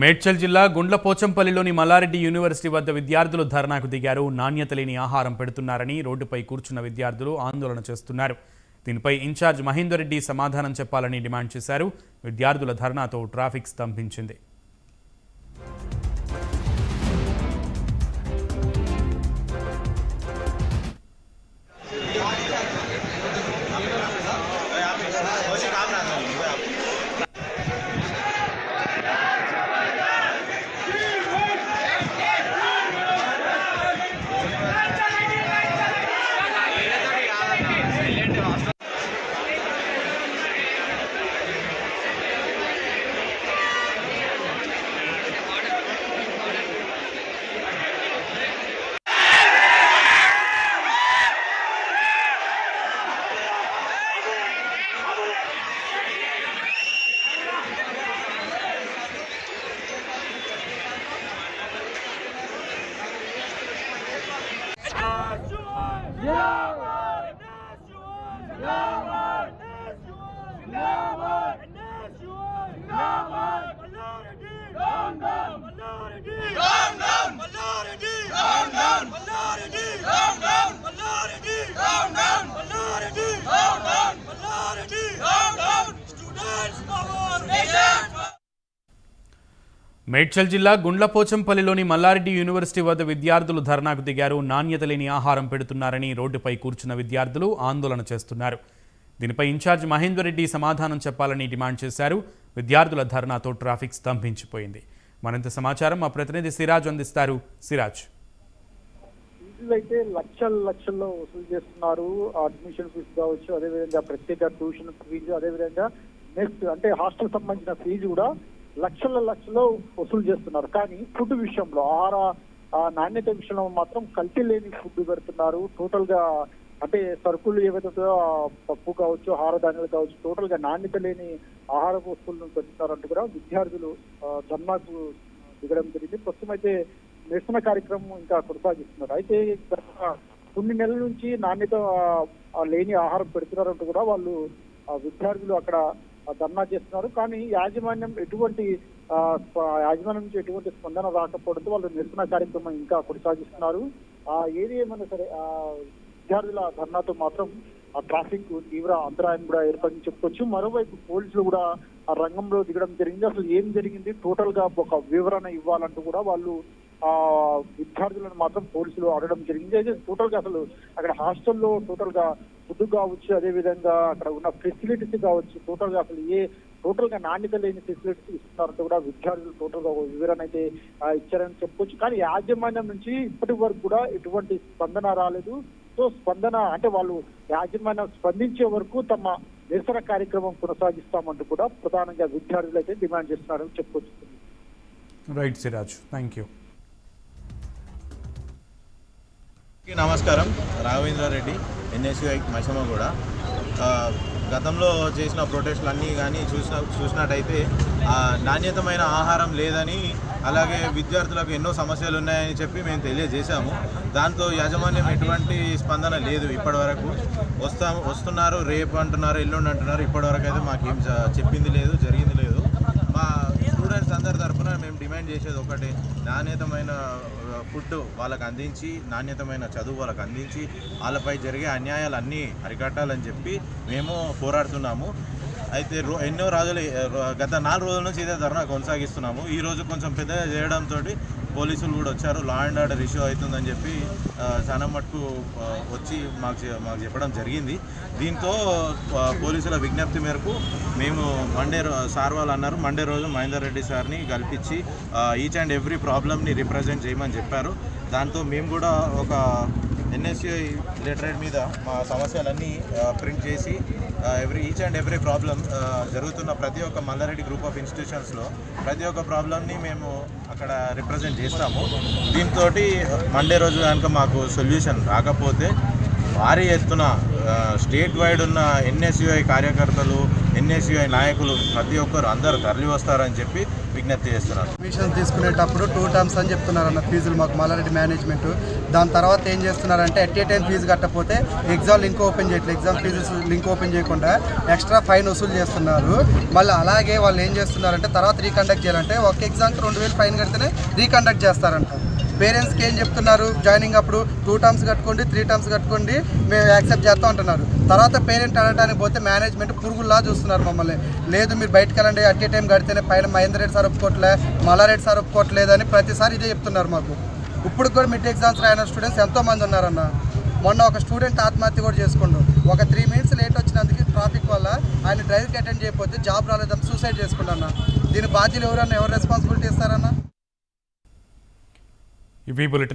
మేడ్చల్ జిల్లా గుండ్లపోచంపల్లిలోని మల్లారెడ్డి యూనివర్సిటీ వద్ద విద్యార్థులు ధర్నాకు దిగారు. నాణ్యత లేని ఆహారం పెడుతున్నారని రోడ్డుపై కూర్చున్న విద్యార్థులు ఆందోళన చేస్తున్నారు. దీనిపై ఇన్ఛార్జ్ మహేందర్ రెడ్డి సమాధానం చెప్పాలని డిమాండ్ చేశారు. విద్యార్థుల ధర్నాతో ట్రాఫిక్ స్తంభించింది. మేడ్చల్ జిల్లా గుండ్లపోచంపల్లిలోని మల్లారెడ్డి యూనివర్సిటీ వద్ద విద్యార్థులు ధర్నాకు దిగారు. నాణ్యత లేని ఆహారం పెడుతున్నారని రోడ్డుపై కూర్చున్న విద్యార్థులు ఆందోళన చేస్తున్నారు. దీనిపై ఇన్ఛార్జ్ మహేందర్ రెడ్డి సమాధానం చెప్పాలని డిమాండ్ చేశారు. విద్యార్థుల ధర్నాతో ట్రాఫిక్ స్తంభించిపోయింది. మరింత సమాచారం మా ప్రతినిధి సిరాజ్ అందిస్తారు. సిరాజ్. అయితే లక్షల లక్షల్లో వసూలు చేస్తున్నారు. అడ్మిషన్ ఫీజు కావచ్చు అదేవిధంగా ప్రత్యేక ట్యూషన్ ఫీజు అదేవిధంగా నెక్స్ట్ అంటే హాస్టల్ సంబంధించిన ఫీజు కూడా లక్షల లక్షల్లో వసూలు చేస్తున్నారు. కానీ ఫుడ్ విషయంలో ఆహార నాణ్యత విషయంలో మాత్రం కల్తీ లేని ఫుడ్ పెడుతున్నారు. టోటల్గా అంటే సరుకులు ఏవైతే పప్పు కావచ్చు ఆహార ధాన్యాలు కావచ్చు టోటల్గా నాణ్యత లేని ఆహార వస్తువులను పెడుతున్నారంటూ కూడా విద్యార్థులు ధర్నాకు దిగడం జరిగింది. ప్రస్తుతం అయితే నిరసన కార్యక్రమం ఇంకా కొనసాగిస్తున్నారు. అయితే కొన్ని నెలల నుంచి నాణ్యత లేని ఆహారం పెడుతున్నారంటూ కూడా వాళ్ళు విద్యార్థులు అక్కడ ధర్నా చేస్తున్నారు. కానీ యాజమాన్యం ఎటువంటి యాజమాన్యం నుంచి ఎటువంటి స్పందన రాకపోవడంతో వాళ్ళు నిరసన కార్యక్రమం ఇంకా కొనసాగిస్తున్నారు. ఆ ఏది ఏమైనా సరే ఆ విద్యార్థుల ధర్నాతో మాత్రం ఆ ట్రాఫిక్ తీవ్ర అంతరాయం కూడా ఏర్పడింది చెప్పుకోవచ్చు. మరోవైపు పోలీసులు కూడా ఆ రంగంలో దిగడం జరిగింది. అసలు ఏం జరిగింది? టోటల్గా ఒక వివరణ ఇవ్వాలంటూ కూడా వాళ్ళు విద్యార్థులను మాత్రం పోలీసులు అడగడం జరిగింది. అయితే టోటల్గా అసలు అక్కడ హాస్టల్లో టోటల్గా ఫుడ్ కావచ్చు అదే విధంగా అక్కడ ఉన్న ఫెసిలిటీస్ కావచ్చు టోటల్గా అసలు ఏ టోటల్గా నాణ్యత లేని ఫెసిలిటీస్ ఇస్తున్నారంటే కూడా విద్యార్థులు టోటల్గా వివరణ అయితే ఇచ్చారని చెప్పొచ్చు కానీ యాజమాన్యం నుంచి ఇప్పటి వరకు కూడా ఎటువంటి స్పందన రాలేదు. సో స్పందన అంటే వాళ్ళు యాజమాన్యం స్పందించే వరకు తమ నిరసన కార్యక్రమం కొనసాగిస్తామంటూ కూడా ప్రధానంగా విద్యార్థులు అయితే డిమాండ్ చేస్తున్నారని చెప్పుకోవచ్చు. రైట్ సిరాజ్ థ్యాంక్ యూ నమస్కారం. రాఘవేంద్రారెడ్డి ఎన్ఎస్యుఐ మషమగూడ ఆ, గతంలో చేసిన ప్రొటెస్ట్లు అన్నీ కానీ చూసిన చూసినట్టయితే నాణ్యతమైన ఆహారం లేదని అలాగే విద్యార్థులకు ఎన్నో సమస్యలు ఉన్నాయని చెప్పి మేము తెలియజేశాము. దాంతో యాజమాన్యం ఎటువంటి స్పందన లేదు ఇప్పటివరకు. వస్తాము వస్తున్నారు రేపు అంటున్నారు ఎల్లుండి అంటున్నారు ఇప్పటివరకు అయితే మాకేం చెప్పింది లేదు జరిగింది లేదు మా స్టూడెంట్స్ అందరి తరఫున మేము డిమాండ్ చేసేది ఒకటే. నాణ్యతమైన ఫుడ్ వాళ్ళకి అందించి నాణ్యతమైన చదువు వాళ్ళకు అందించి వాళ్ళపై జరిగే అన్యాయాలు అన్నీ అరికట్టాలని చెప్పి మేము పోరాడుతున్నాము. అయితే రో ఎన్నో రోజులు గత నాలుగు రోజుల నుంచి ఇదే ధర్నా కొనసాగిస్తున్నాము. ఈ రోజు కొంచెం పెద్దగా చేయడంతో పోలీసులు కూడా వచ్చారు. లా అండ్ ఆర్డర్ ఇష్యూ అవుతుందని చెప్పి చాలా మటుకు వచ్చి మాకు మాకు చెప్పడం జరిగింది. దీంతో పోలీసుల విజ్ఞప్తి మేరకు మేము మండే సార్ వాళ్ళు అన్నారు. మండే రోజు మహేందర్ రెడ్డి సార్ని కల్పించి ఈచ్ అండ్ ఎవ్రీ ప్రాబ్లమ్ని రిప్రజెంట్ చేయమని చెప్పారు. దాంతో మేము కూడా ఒక ఎన్ఎస్యూ లెటరేట్ మీద మా సమస్యలన్నీ ప్రింట్ చేసి every each and every problem జరుగుతున్న ప్రతి ఒక్క మల్లారెడ్డి గ్రూప్ ఆఫ్ ఇన్స్టిట్యూషన్స్లో ప్రతి ఒక్క ప్రాబ్లమ్ని మేము అక్కడ రిప్రజెంట్ చేస్తాము. దీంతో మండే రోజు కనుక మాకు సొల్యూషన్ రాకపోతే భారీ ఎత్తున స్టేట్ వైడ్ ఉన్న ఎన్ఎస్యుఐ కార్యకర్తలు ఎన్ఎస్యుఐ నాయకులు ప్రతి ఒక్కరు అందరూ తరలి వస్తారని చెప్పి విజ్ఞప్తి చేస్తున్నారు. అడ్మిషన్ తీసుకునేటప్పుడు టూ టర్మ్స్ అని చెప్తున్నారు అన్న ఫీజులు మాకు మల్లారెడ్డి మేనేజ్మెంట్ దాని తర్వాత ఏం చేస్తున్నారంటే ఎట్ ఏ టైం ఫీజు కట్టకపోతే ఎగ్జామ్ లింక్ ఓపెన్ చేయట్లేదు ఎగ్జామ్ ఫీజు లింక్ ఓపెన్ చేయకుండా ఎక్స్ట్రా ఫైన్ వసూలు చేస్తున్నారు. మళ్ళీ అలాగే వాళ్ళు ఏం చేస్తున్నారంటే తర్వాత రీకండక్ట్ చేయాలంటే ఒక ఎగ్జామ్కి రెండు వేలు ఫైన్ కడితేనే రీకండక్ట్ చేస్తారంట. పేరెంట్స్కి ఏం చెప్తున్నారు? జాయినింగ్ అప్పుడు టూ టర్మ్స్ కట్టుకోండి త్రీ టర్మ్స్ కట్టుకోండి మేము యాక్సెప్ట్ చేస్తాం అంటున్నారు. తర్వాత పేరెంట్ అడగడానికి పోతే మేనేజ్మెంట్ పురుగుల్లా చూస్తున్నారు మమ్మల్ని. లేదు మీరు బయటకు వెళ్ళండి అట్ ఏ టైం కడితేనే పైన మహేంద్ర రెడ్డి సార్ ఒప్పుకోవట్లే మల్లారెడ్డి సార్ ఒప్పుకోవట్లేదు అని ప్రతిసారి ఇదే చెప్తున్నారు మాకు. ఇప్పుడు కూడా మిడ్ ఎగ్జామ్స్ రాయన స్టూడెంట్స్ ఎంతోమంది ఉన్నారన్న. మొన్న ఒక స్టూడెంట్ ఆత్మహత్య కూడా చేసుకుండు ఒక త్రీ మినిట్స్ లేట్ వచ్చినందుకు ట్రాఫిక్ వల్ల ఆయన డ్రైవ్కి అటెండ్ చేయకపోతే జాబ్ రాలేదని సూసైడ్ చేసుకుంటాన్న దీని బాధ్యులు ఎవరన్నా ఎవరు రెస్పాన్సిబిలిటీ ఇస్తారన్నా? you people